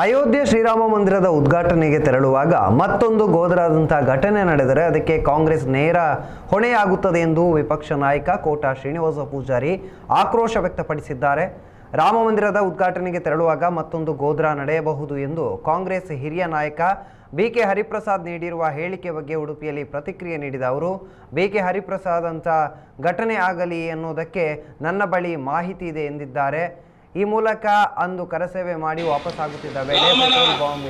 ಅಯೋಧ್ಯೆ ಶ್ರೀರಾಮ ಮಂದಿರದ ಉದ್ಘಾಟನೆಗೆ ತೆರಳುವಾಗ ಮತ್ತೊಂದು ಗೋದರಾದಂತಹ ಘಟನೆ ನಡೆದರೆ ಅದಕ್ಕೆ ಕಾಂಗ್ರೆಸ್ ನೇರ ಹೊಣೆಯಾಗುತ್ತದೆ ಎಂದು ವಿಪಕ್ಷ ನಾಯಕ ಕೋಟಾ ಶ್ರೀನಿವಾಸ ಪೂಜಾರಿ ಆಕ್ರೋಶ ವ್ಯಕ್ತಪಡಿಸಿದ್ದಾರೆ. ರಾಮ ಮಂದಿರದ ಉದ್ಘಾಟನೆಗೆ ತೆರಳುವಾಗ ಮತ್ತೊಂದು ಗೋದ್ರಾ ನಡೆಯಬಹುದು ಎಂದು ಕಾಂಗ್ರೆಸ್ ಹಿರಿಯ ನಾಯಕ ಬಿಕೆ ಹರಿಪ್ರಸಾದ್ ನೀಡಿರುವ ಹೇಳಿಕೆ ಬಗ್ಗೆ ಉಡುಪಿಯಲ್ಲಿ ಪ್ರತಿಕ್ರಿಯೆ ನೀಡಿದ ಅವರು ಬಿಕೆ ಹರಿಪ್ರಸಾದ್ ಅಂತ ಘಟನೆ ಆಗಲಿ ಎನ್ನುವುದಕ್ಕೆ ನನ್ನ ಬಳಿ ಮಾಹಿತಿ ಇದೆ ಎಂದಿದ್ದಾರೆ. ಈ ಮೂಲಕ ಅಂದು ಕರಸೇವೆ ಮಾಡಿ ವಾಪಸ್ ಆಗುತ್ತಿದ್ದ ವೇಳೆ ಪೆಟ್ರೋಲ್ ಬಾಂಬ್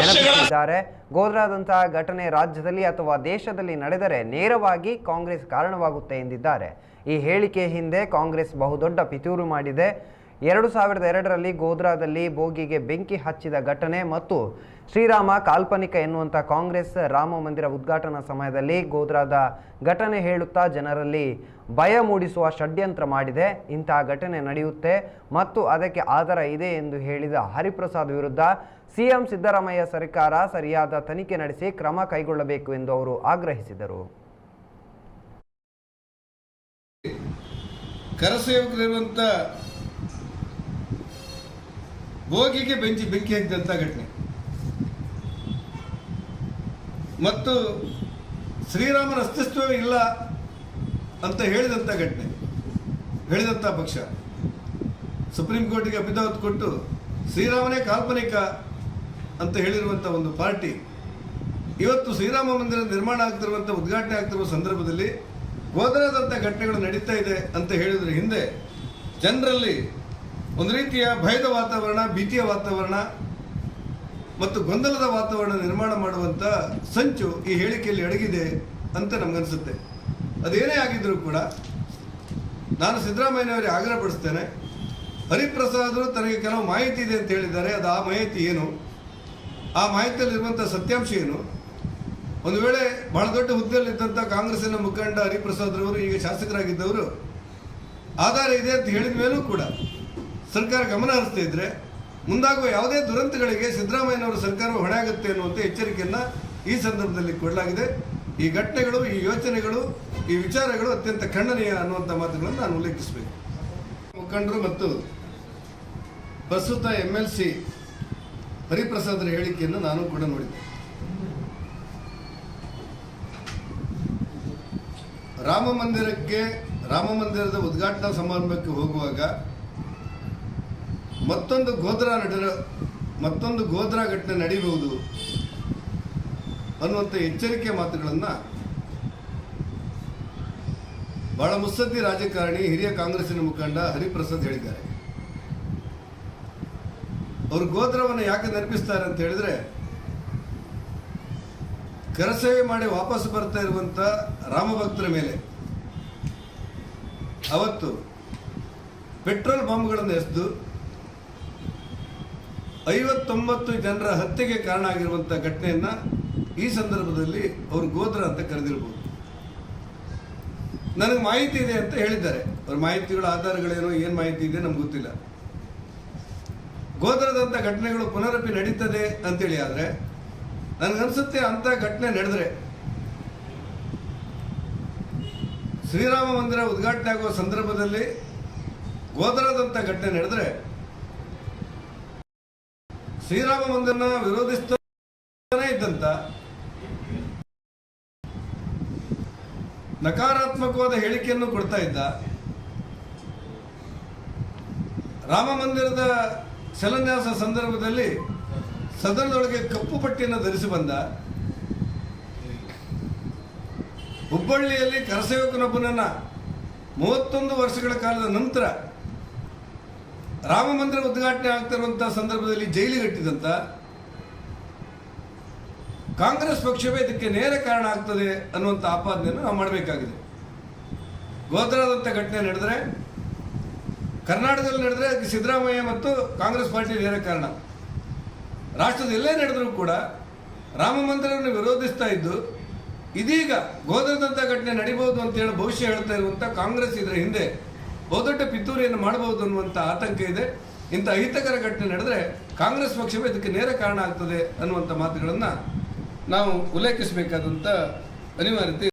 ನೆನಪಿಸಿದ್ದಾರೆ ಗೋದ್ರಾದಂತಹ ಘಟನೆ ರಾಜ್ಯದಲ್ಲಿ ಅಥವಾ ದೇಶದಲ್ಲಿ ನಡೆದರೆ ನೇರವಾಗಿ ಕಾಂಗ್ರೆಸ್ ಕಾರಣವಾಗುತ್ತೆ ಎಂದಿದ್ದಾರೆ. ಈ ಹೇಳಿಕೆ ಹಿಂದೆ ಕಾಂಗ್ರೆಸ್ ಬಹುದೊಡ್ಡ ಪಿತೂರು ಮಾಡಿದೆ. ಎರಡು ಸಾವಿರದ ಎರಡರಲ್ಲಿ ಗೋಧ್ರಾದಲ್ಲಿ ಬೋಗಿಗೆ ಬೆಂಕಿ ಹಚ್ಚಿದ ಘಟನೆ ಮತ್ತು ಶ್ರೀರಾಮ ಕಾಲ್ಪನಿಕ ಎನ್ನುವಂಥ ಕಾಂಗ್ರೆಸ್ ರಾಮ ಮಂದಿರ ಉದ್ಘಾಟನಾ ಸಮಯದಲ್ಲಿ ಗೋಧ್ರಾದ ಘಟನೆ ಹೇಳುತ್ತಾ ಜನರಲ್ಲಿ ಭಯ ಮೂಡಿಸುವ ಷಡ್ಯಂತ್ರ ಮಾಡಿದೆ. ಇಂತಹ ಘಟನೆ ನಡೆಯುತ್ತೆ ಮತ್ತು ಅದಕ್ಕೆ ಆಧಾರ ಇದೆ ಎಂದು ಹೇಳಿದ ಹರಿಪ್ರಸಾದ್ ವಿರುದ್ಧ ಸಿಎಂ ಸಿದ್ದರಾಮಯ್ಯ ಸರ್ಕಾರ ಸರಿಯಾದ ತನಿಖೆ ನಡೆಸಿ ಕ್ರಮ ಕೈಗೊಳ್ಳಬೇಕು ಎಂದು ಅವರು ಆಗ್ರಹಿಸಿದರು. ಕರಸೇವಕರಿರುವಂಥ ಬೋಗಿಗೆ ಬೆಂಕಿ ಬೆಂಕಿ ಹಾಕಿದಂಥ ಘಟನೆ. ಮತ್ತು ಶ್ರೀರಾಮನ ಅಸ್ತಿತ್ವವೇ ಇಲ್ಲ ಅಂತ ಹೇಳಿದಂಥ ಘಟನೆ ಹೇಳಿದಂಥ ಪಕ್ಷ. ಸುಪ್ರೀಂ ಕೋರ್ಟಿಗೆ ಅಭಿದಾವತ್ ಕೊಟ್ಟು ಶ್ರೀರಾಮನೇ ಕಾಲ್ಪನಿಕ ಅಂತ ಹೇಳಿರುವಂಥ ಒಂದು ಪಾರ್ಟಿ. ಇವತ್ತು ಶ್ರೀರಾಮ ಮಂದಿರ ನಿರ್ಮಾಣ ಆಗ್ತಿರುವಂಥ ಉದ್ಘಾಟನೆ ಆಗ್ತಿರುವ ಸಂದರ್ಭದಲ್ಲಿ ಗೋದರದಂಥ ಘಟನೆಗಳು ನಡೀತಾ ಇದೆ ಅಂತ ಹೇಳಿದ್ರೆ ಹಿಂದೆ ಜನರಲ್ಲಿ ಒಂದು ರೀತಿಯ ಭಯದ ವಾತಾವರಣ, ಭೀತಿಯ ವಾತಾವರಣ ಮತ್ತು ಗೊಂದಲದ ವಾತಾವರಣ ನಿರ್ಮಾಣ ಮಾಡುವಂಥ ಸಂಚು ಈ ಹೇಳಿಕೆಯಲ್ಲಿ ಅಡಗಿದೆ ಅಂತ ನಮಗನ್ಸುತ್ತೆ. ಅದೇನೇ ಆಗಿದ್ರೂ ಕೂಡ ನಾನು ಸಿದ್ದರಾಮಯ್ಯನವರಿಗೆ ಆಗ್ರಹಪಡಿಸ್ತೇನೆ ಹರಿಪ್ರಸಾದರು ತನಗೆ ಕೆಲವು ಮಾಹಿತಿ ಇದೆ ಅಂತ ಹೇಳಿದ್ದಾರೆ. ಅದು ಆ ಮಾಹಿತಿ ಏನು? ಆ ಮಾಹಿತಿಯಲ್ಲಿರುವಂಥ ಸತ್ಯಾಂಶ ಏನು? ಒಂದು ವೇಳೆ ಬಹಳ ದೊಡ್ಡ ಹುದ್ದೆಯಲ್ಲಿದ್ದಂಥ ಕಾಂಗ್ರೆಸ್ಸಿನ ಮುಖಂಡ ಹರಿಪ್ರಸಾದ್ರವರು ಈಗ ಶಾಸಕರಾಗಿದ್ದವರು, ಆಧಾರ ಇದೆ ಅಂತ ಹೇಳಿದ ಮೇಲೂ ಕೂಡ ಸರ್ಕಾರ ಗಮನ ಹರಿಸ್ತಾ ಇದ್ರೆ ಮುಂದಾಗುವ ಯಾವುದೇ ದುರಂತಗಳಿಗೆ ಸಿದ್ದರಾಮಯ್ಯನವರ ಸರ್ಕಾರ ಹೊಣೆ ಆಗುತ್ತೆ ಅನ್ನುವಂಥ ಎಚ್ಚರಿಕೆಯನ್ನು ಈ ಸಂದರ್ಭದಲ್ಲಿ ಕೊಡಲಾಗಿದೆ. ಈ ಘಟನೆಗಳು, ಈ ಯೋಚನೆಗಳು, ಈ ವಿಚಾರಗಳು ಅತ್ಯಂತ ಖಂಡನೀಯ ಅನ್ನುವಂಥ ಮಾತುಗಳನ್ನು ನಾನು ಉಲ್ಲೇಖಿಸಬೇಕು. ಮುಖಂಡರು ಮತ್ತು ಪ್ರಸ್ತುತ ಎಂ ಎಲ್ ಸಿ ಹರಿಪ್ರಸಾದರ ಹೇಳಿಕೆಯನ್ನು ನಾನು ಕೂಡ ನೋಡಿದ್ದೆ. ರಾಮ ಮಂದಿರಕ್ಕೆ, ರಾಮ ಮಂದಿರದ ಉದ್ಘಾಟನಾ ಸಮಾರಂಭಕ್ಕೆ ಹೋಗುವಾಗ ಮತ್ತೊಂದು ಗೋದ್ರ ನಡೆ ಮತ್ತೊಂದು ಗೋದ್ರ ಘಟನೆ ನಡೀಬಹುದು ಅನ್ನುವಂಥ ಎಚ್ಚರಿಕೆ ಮಾತುಗಳನ್ನು ಬಹಳ ಮುತ್ಸದ್ದಿ ರಾಜಕಾರಣಿ ಹಿರಿಯ ಕಾಂಗ್ರೆಸ್ಸಿನ ಮುಖಂಡ ಹರಿಪ್ರಸಾದ್ ಹೇಳಿದ್ದಾರೆ. ಅವರು ಗೋತ್ರವನ್ನು ಯಾಕೆ ನೆನಪಿಸ್ತಾರೆ ಅಂತ ಹೇಳಿದ್ರೆ, ಕರಸೇವೆ ಮಾಡಿ ವಾಪಸ್ ಬರ್ತಾ ಇರುವಂತ ರಾಮಭಕ್ತರ ಮೇಲೆ. ಅವತ್ತು ಪೆಟ್ರೋಲ್ ಬಾಂಬ್ಗಳನ್ನು ಎಸೆದು ಐವತ್ತೊಂಬತ್ತು ಜನರ ಹತ್ಯೆಗೆ ಕಾರಣ ಆಗಿರುವಂಥ ಘಟನೆಯನ್ನ ಈ ಸಂದರ್ಭದಲ್ಲಿ ಅವರು ಗೋದ್ರ ಅಂತ ಕರೆದಿರ್ಬೋದು. ನನಗೆ ಮಾಹಿತಿ ಇದೆ ಅಂತ ಹೇಳಿದ್ದಾರೆ. ಅವ್ರ ಮಾಹಿತಿಗಳ ಆಧಾರಗಳೇನು, ಏನು ಮಾಹಿತಿ ಇದೆ ನಮ್ಗೆ ಗೊತ್ತಿಲ್ಲ. ಗೋದ್ರದಂಥ ಘಟನೆಗಳು ಪುನರಪಿ ನಡೀತದೆ ಅಂತೇಳಿ ಆದರೆ ನನಗನ್ಸುತ್ತೆ ಅಂಥ ಘಟನೆ ನಡೆದ್ರೆ, ಶ್ರೀರಾಮ ಮಂದಿರ ಉದ್ಘಾಟನೆ ಆಗುವ ಸಂದರ್ಭದಲ್ಲಿ ಗೋದರದಂಥ ಘಟನೆ ನಡೆದ್ರೆ ಶ್ರೀರಾಮ ಮಂದಿರನ ವಿರೋಧಿಸ್ತಾನೆ ಇದ್ದಂತ ನಕಾರಾತ್ಮಕವಾದ ಹೇಳಿಕೆಯನ್ನು ಕೊಡ್ತಾ ಇದ್ದ ರಾಮ ಮಂದಿರದ ಶಿಲಾನ್ಯಾಸ ಸಂದರ್ಭದಲ್ಲಿ ಸದನದೊಳಗೆ ಕಪ್ಪು ಪಟ್ಟಿಯನ್ನು ಧರಿಸಿ ಬಂದ ಹುಬ್ಬಳ್ಳಿಯಲ್ಲಿ ಕರಸೇವಕನೊಬ್ಬನನ್ನ ಮೂವತ್ತೊಂದು ವರ್ಷಗಳ ಕಾಲದ ನಂತರ ರಾಮ ಮಂದಿರ ಉದ್ಘಾಟನೆ ಆಗ್ತಿರುವಂತಹ ಸಂದರ್ಭದಲ್ಲಿ ಜೈಲಿಗಟ್ಟಿದಂತ ಕಾಂಗ್ರೆಸ್ ಪಕ್ಷವೇ ಇದಕ್ಕೆ ನೇರ ಕಾರಣ ಆಗ್ತದೆ ಅನ್ನುವಂಥ ಆಪಾದನೆಯನ್ನು ನಾವು ಮಾಡಬೇಕಾಗಿದೆ. ಗೋತ್ರದಂತ ಘಟನೆ ನಡೆದರೆ, ಕರ್ನಾಟಕದಲ್ಲಿ ನಡೆದರೆ ಅದಕ್ಕೆ ಸಿದ್ದರಾಮಯ್ಯ ಮತ್ತು ಕಾಂಗ್ರೆಸ್ ಪಾರ್ಟಿ ನೇರ ಕಾರಣ. ರಾಷ್ಟ್ರದ ಎಲ್ಲೇ ನಡೆದರೂ ಕೂಡ ರಾಮ ಮಂದಿರವನ್ನು ವಿರೋಧಿಸ್ತಾ ಇದ್ದು, ಇದೀಗ ಗೋದರದಂತ ಘಟನೆ ನಡಿಬಹುದು ಅಂತ ಹೇಳಿ ಭವಿಷ್ಯ ಹೇಳ್ತಾ ಇರುವಂಥ ಕಾಂಗ್ರೆಸ್ ಇದರ ಹಿಂದೆ ಬಹುದೊಡ್ಡ ಪಿತೂರಿಯನ್ನು ಮಾಡಬಹುದು ಅನ್ನುವಂಥ ಆತಂಕ ಇದೆ. ಇಂಥ ಅಹಿತಕರ ಘಟನೆ ನಡೆದರೆ ಕಾಂಗ್ರೆಸ್ ಪಕ್ಷವೇ ಇದಕ್ಕೆ ನೇರ ಕಾರಣ ಆಗ್ತದೆ ಅನ್ನುವಂಥ ಮಾತುಗಳನ್ನು ನಾವು ಉಲ್ಲೇಖಿಸಬೇಕಾದಂಥ ಅನಿವಾರ್ಯತೆ